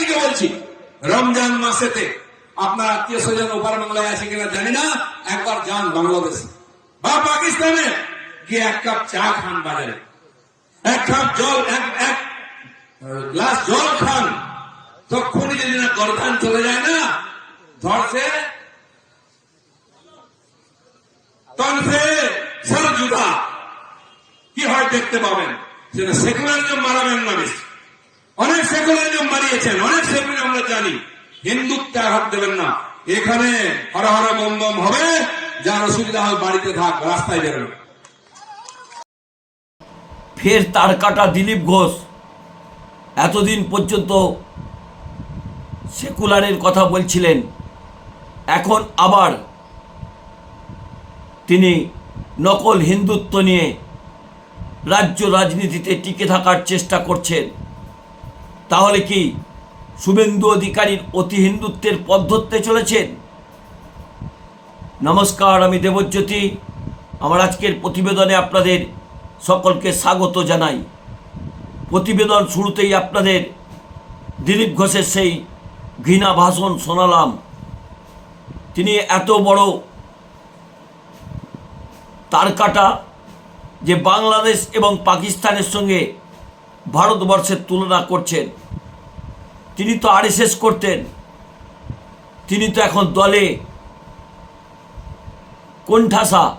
থেকে বলছি, রমজান মাসেতে আপনার আত্মীয় স্বজন ওপার বাংলায় আছে কিনা জানি না, একবার যান বাংলাদেশে। বা পাকিস্তানে গিয়ে এক কাপ চা খান বাজারে। এক কাপ জল, এক এক গ্লাস জল খান। তখনই যদি না গরদান চলে যায় না, ধরছে তনফে সর জুদা কি হয় দেখতে পাবেন? সেটা সেকুলারিজম মারাবেন না বেশি অনেক সেকুলারিজম মারিয়েছেন, অনেক সেকুলার আমরা জানি। হিন্দুত্বে আঘাত দেবেন না। এখানে হর হর বম বম হবে যার অসুবিধা হয় বাড়িতে থাক, রাস্তায় বেরোবে ফের তার কাটা দিলীপ ঘোষ। এতদিন পর্যন্ত সেকুলারের কথা বলছিলেন। এখন আবার তিনি নকল হিন্দুত্ব নিয়ে রাজ্য রাজনীতিতে টিকে থাকার চেষ্টা করছেন। তাহলে কি শুভেন্দু অধিকারীর অতি হিন্দুত্বের পথ ধরতে চলেছেন? নমস্কার, আমি দেবজ্যোতি। আমার আজকের প্রতিবেদনে আপনাদের সকলকে স্বাগত জানাই। প্রতিবেদন শুরুতেই আপনাদের দিলীপ ঘোষের সেই ঘৃণা ভাষণ শোনালাম। তিনি এত বড় তার কাটা যে বাংলাদেশ এবং পাকিস্তানের সঙ্গে ভারতবর্ষের তুলনা করছেন। তিনি তো আরএসএস করতেন। তিনি তো এখন দলে কোণঠাসা।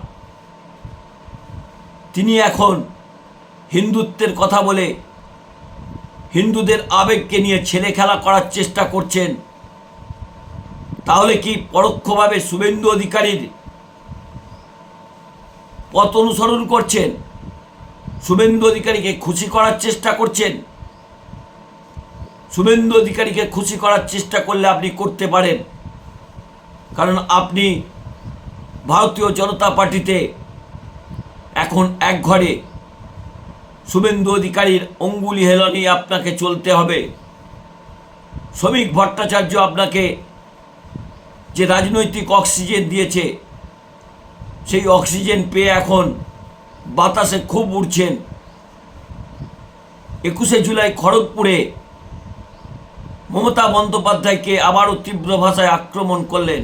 তিনি এখন হিন্দুত্বের কথা বলে হিন্দুদের আবেগকে নিয়ে ছেলে খেলা করার চেষ্টা করছেন। তাহলে কি পরোক্ষভাবে শুভেন্দু অধিকারীর পথ অনুসরণ করছেন? শুভেন্দু অধিকারীকে খুশি করার চেষ্টা করছেন। শুভেন্দু অধিকারীকে খুশি করার চেষ্টা করলে আপনি করতে পারেন। কারণ আপনি ভারতীয় জনতা পার্টিতে এখন এক ঘরে। শুভেন্দু অধিকারীর অঙ্গুলি হেলনি আপনাকে চলতে হবে। শ্রমিক ভট্টাচার্য আপনাকে যে রাজনৈতিক অক্সিজেন দিয়েছে, সেই অক্সিজেন পেয়ে এখন বাতাসে খুব উড়ছেন। একুশে জুলাই খড়গপুরে মমতা বন্দ্যোপাধ্যায়কে আবারও তীব্র ভাষায় আক্রমণ করলেন।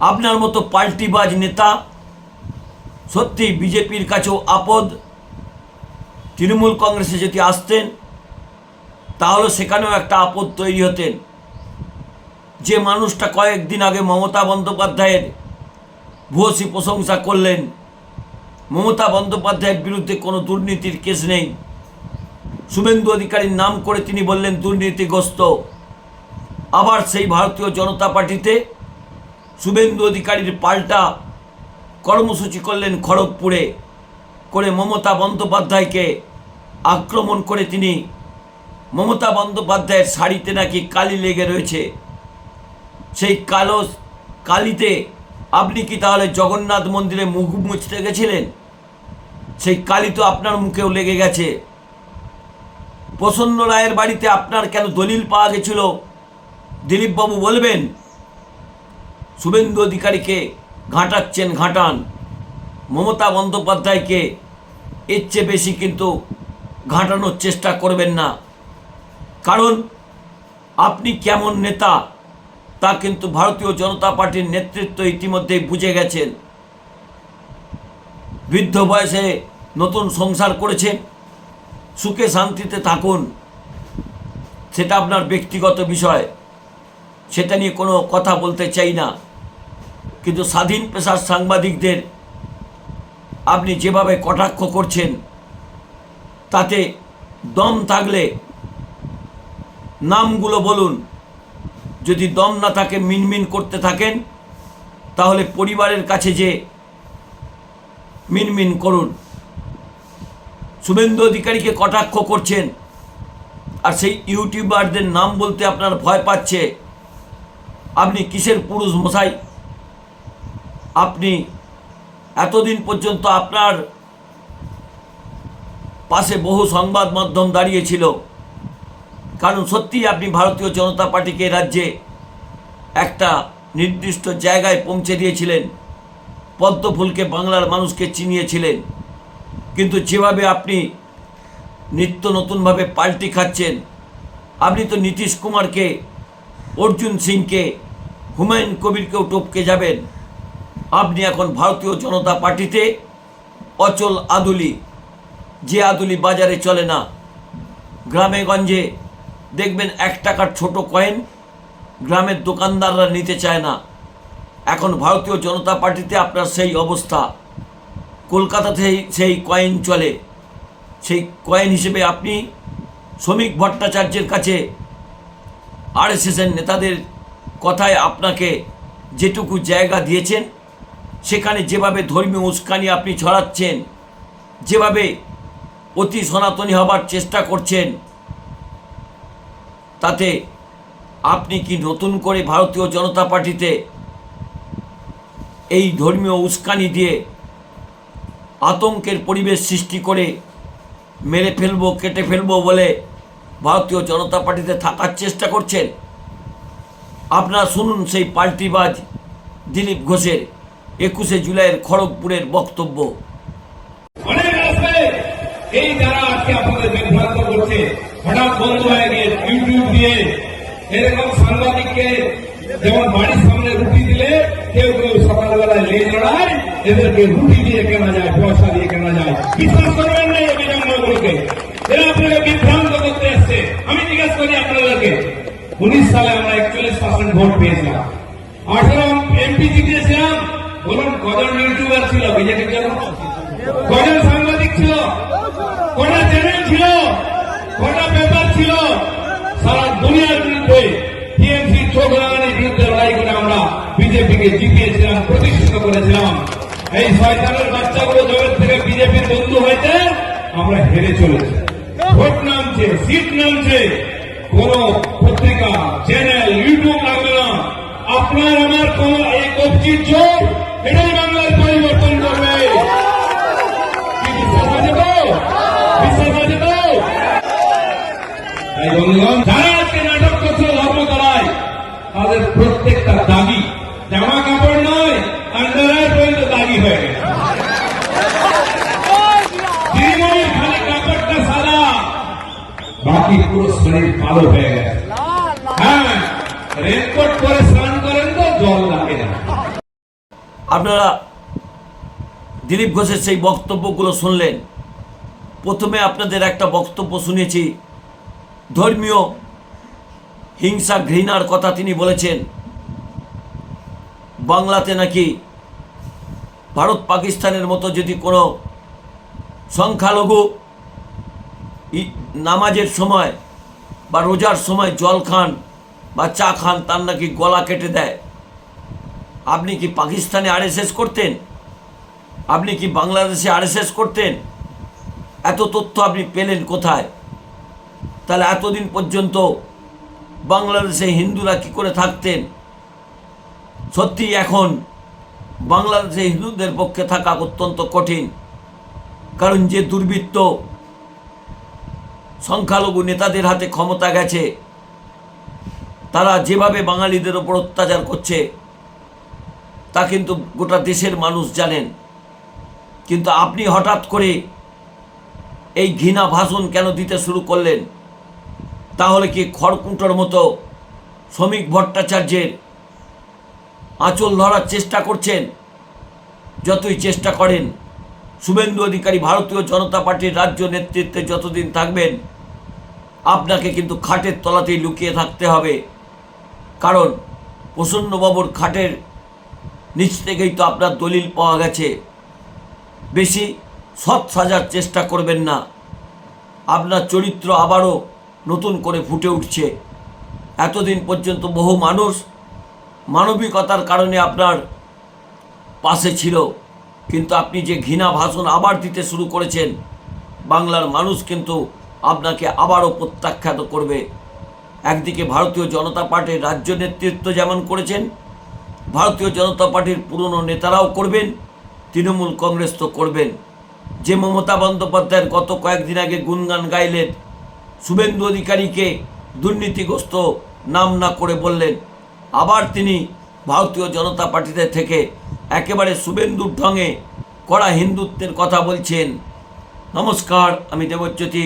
আপনার মতো পাল্টিবাজ নেতা সত্যি বিজেপির কাছেও আপদ। তৃণমূল কংগ্রেসে যদি আসতেন, তাহলে সেখানেও একটা আপদ তৈরি হতেন। যে মানুষটা কয়েকদিন আগে মমতা বন্দ্যোপাধ্যায়ের ভূয়সী প্রশংসা করলেন মমতা বন্দ্যোপাধ্যায়ের বিরুদ্ধে কোনো দুর্নীতির কেস নেই। শুভেন্দু অধিকারীর নাম করে তিনি বললেন, দুর্নীতিগ্রস্ত। আবার সেই ভারতীয় জনতা পার্টিতে শুভেন্দু অধিকারীর পাল্টা কর্মসূচি করলেন খড়গপুরে। করে মমতা বন্দ্যোপাধ্যায়কে আক্রমণ করে তিনি মমতা বন্দ্যোপাধ্যায়ের শাড়িতে নাকি কালি লেগে রয়েছে। সেই কালো কালিতে আপনি কি তাহলে জগন্নাথ মন্দিরে মুখ মুছতে গেছিলেন? সেই কালি তো আপনার মুখেও লেগে গেছে। প্রসন্ন রায়ের বাড়িতে আপনার কেন দলিল পাওয়া গেছিল? দিলীপবাবু বলবেন, শুভেন্দু অধিকারীকে ঘাঁটাচ্ছেন ঘাঁটান, মমতা বন্দ্যোপাধ্যায়কে এর চেয়ে বেশি কিন্তু ঘাঁটানোর চেষ্টা করবেন না। কারণ আপনি কেমন নেতা তা কিন্তু ভারতীয় জনতা পার্টির নেতৃত্ব ইতিমধ্যেই বুঝে গেছেন। বৃদ্ধ বয়সে নতুন সংসার করেছেন সুখে শান্তিতে থাকুন। সেটা আপনার ব্যক্তিগত বিষয়, সেটা নিয়ে কোনো কথা বলতে চাই না। কিন্তু স্বাধীন পেশার সাংবাদিকদের আপনি যেভাবে কটাক্ষ করছেন, তাতে দম থাকলে নামগুলো বলুন। যদি দম না থাকে, মিনমিন করতে থাকেন, তাহলে পরিবারের কাছে যে মিনমিন করুন। শুভেন্দু অধিকারীকে কটাক্ষ করছেন, আর সেই ইউটিউবারদের নাম বলতে আপনার ভয় পাচ্ছে। আপনি কিসের পুরুষ মশাই? আপনি এতদিন পর্যন্ত আপনার পাশে বহু সংবাদ মাধ্যম দাঁড়িয়েছিল কারণ সত্যিই আপনি ভারতীয় জনতা পার্টিকে রাজ্যে একটা নির্দিষ্ট জায়গায় পৌঁছে দিয়েছিলেন। পদ্মফুলকে বাংলার মানুষকে চিনিয়েছিলেন। কিন্তু যেভাবে আপনি নিত্য নতুনভাবে পাল্টি খাচ্ছেন, আপনি তো নীতিশ কুমারকে, অর্জুন সিংকে, হুমায়ুন কবিরকেও টপকে যাবেন। আপনি এখন ভারতীয় জনতা পার্টিতে অচল আদুলি, যে আদুলি বাজারে চলে না, গ্রামে গঞ্জে দেখবেন এক টাকার ছোট কয়েন গ্রামের দোকানদাররা নিতে চায় না। এখন ভারতীয় জনতা পার্টিতে আপনার সেই অবস্থা। কলকাতাতে সেই কয়েন চলে। সেই কয়েন হিসেবে আপনি শ্রমিক ভট্টাচার্যের কাছে আরএসএসের নেতাদের কথায় আপনাকে যেটুকু জায়গা দিয়েছেন, সেখানে যেভাবে ধর্মীয় উস্কানি আপনি ছড়াচ্ছেন, যেভাবে অতি সনাতনী হবার চেষ্টা করছেন তাতে আপনি কি নতুন করে ভারতীয় জনতা পার্টিতে এই ধর্মীয় উস্কানি দিয়ে আতঙ্কের পরিবেশ সৃষ্টি করে মেরে ফেলব, কেটে ফেলব বলে ভারতীয় জনতা পার্টিতে থাকার চেষ্টা করছেন? আপনারা শুনুন সেই পাল্টিবাজ দিলীপ ঘোষের একুশে জুলাইয়ের খড়গপুরের বক্তব্য। এই যারা আজকে আপনাদের বিভ্রান্ত করছে, হঠাৎ বন্ধ হয়ে গিয়ে ইউটিউব দিয়ে এরকম সাংবাদিককে যেমন বাড়ির সামনে রুটি দিলে কেউ কেউ সকালবেলায় লে জড়ায় এদেরকে রুটি দিয়ে কেনা যায়, পয়সা দিয়ে কেনা যায়। বিশ্বাস করবেন না এই বিজঙ্গলগুলোকে এরা আপনাকে বিভ্রান্ত করতে এসছে। আমি জিজ্ঞেস করি আপনাদেরকে, উনিশ সালে আমরা একচল্লিশ পার্সেন্ট ভোট পেয়েছিলাম। আঠারো এমপি জিতেছিলাম, বলুন কজন ইউটিউবার ছিল? জন্য? কজন সাংবাদিক ছিল? কটা চ্যানেল ছিল কটা পেপার ছিল সারা দুনিয়ার বিরুদ্ধে টিএমসি চোখ লাগানোর বিরুদ্ধে লড়াই করে আমরা বিজেপিকে জিতিয়েছিলাম করেছিলাম এই শয়তানের বাচ্চাগুলো জগৎ থেকে বিজেপির বন্ধু হয়েছে, আমরা হেরে চলেছি। ভোট নামছে, সিট নামছে। কোন পত্রিকা, চ্যানেল, ইউটিউব লাগবে না। আপনার, আমার কোন এই কবজির চোখ, এটাই বাংলার পরিবর্তন করবে। বিশ্বাস আছে তো? বিশ্বাস আছে তো? এই বন্ধুগণ যারা আজকে নাটক করছে ধর্মতলায়, তাদের প্রত্যেকটা দাগি জামা কাপড় নয় আন্ডারওয়্যার পর্যন্ত দাগি হয়ে গেছে দিদিমণির খালি কাপড়টা সাদা বাকি পুরো শরীর কালো হয়ে গেছে। হ্যাঁ রেনকোট পরে স্নান করেন তো জল লাগে না। আপনারা দিলীপ ঘোষের সেই বক্তব্যগুলো শুনলেন। প্রথমে আপনাদের একটা বক্তব্য শুনেছি। ধর্মীয় হিংসা ঘৃণার কথা তিনি বলেছেন। বাংলাতে নাকি ভারত পাকিস্তানের মতো যদি কোনো সংখ্যালঘু ই- নামাজের সময় বা রোজার সময় জল খান বা চা খান, তার নাকি গলা কেটে দেয়। আপনি কি পাকিস্তানে আরএসএস করতেন? আপনি কি বাংলাদেশে আরএসএস করতেন? এত তথ্য আপনি পেলেন কোথায়? তাহলে এতদিন পর্যন্ত বাংলাদেশে হিন্দুরা কি করে থাকতেন? সত্যি এখন বাংলাদেশে হিন্দুদের পক্ষে থাকা অত্যন্ত কঠিন। কারণ যে দুর্বৃত্ত সংখ্যালঘু নেতাদের হাতে ক্ষমতা গেছে। তারা যেভাবে বাঙালিদের ওপর অত্যাচার করছে, তা কিন্তু গোটা দেশের মানুষ জানেন। কিন্তু আপনি হঠাৎ করে এই ঘৃণা ভাষণ কেন দিতে শুরু করলেন? তাহলে কি খড়কুটোর মতো শ্রমিক ভট্টাচার্যের আঁচল ধরার চেষ্টা করছেন? যতই চেষ্টা করেন, শুভেন্দু অধিকারী ভারতীয় জনতা পার্টির রাজ্য নেতৃত্বে যতদিন থাকবেন আপনাকে কিন্তু খাটের তলাতেই লুকিয়ে থাকতে হবে। কারণ প্রসন্নবাবুর খাটের নিচ থেকেই তো আপনার দলিল পাওয়া গেছে। বেশি সৎ সাজার চেষ্টা করবেন না। আপনার চরিত্র আবারও নতুন করে ফুটে উঠছে। এতদিন পর্যন্ত বহু মানুষ মানবিকতার কারণে আপনার পাশে ছিল। কিন্তু আপনি যে ঘৃণা ভাষণ আবার দিতে শুরু করেছেন, বাংলার মানুষ কিন্তু আপনাকে আবারও প্রত্যাখ্যাত করবে। একদিকে ভারতীয় জনতা পার্টির রাজ্য নেতৃত্ব যেমন করেছেন, ভারতীয় জনতা পার্টির পুরনো নেতারাও করবেন, তৃণমূল কংগ্রেস তো করবেন। যে মমতা বন্দ্যোপাধ্যায়ের গত কয়েকদিন আগে গুনগান গাইলেন শুভেন্দু অধিকারীকে দুর্নীতিগ্রস্ত নাম না করে বললেন, আবার তিনি ভারতীয় জনতা পার্টিতে থেকে একেবারে শুভেন্দুর ঢঙে কড়া হিন্দুত্বের কথা বলছেন। নমস্কার, আমি দেবজ্যোতি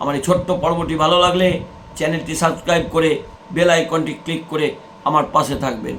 আমার এই ছোট্ট পর্বটি ভালো লাগলে চ্যানেলটি সাবস্ক্রাইব করে বেল আইকনটি ক্লিক করে আমার পাশে থাকবেন।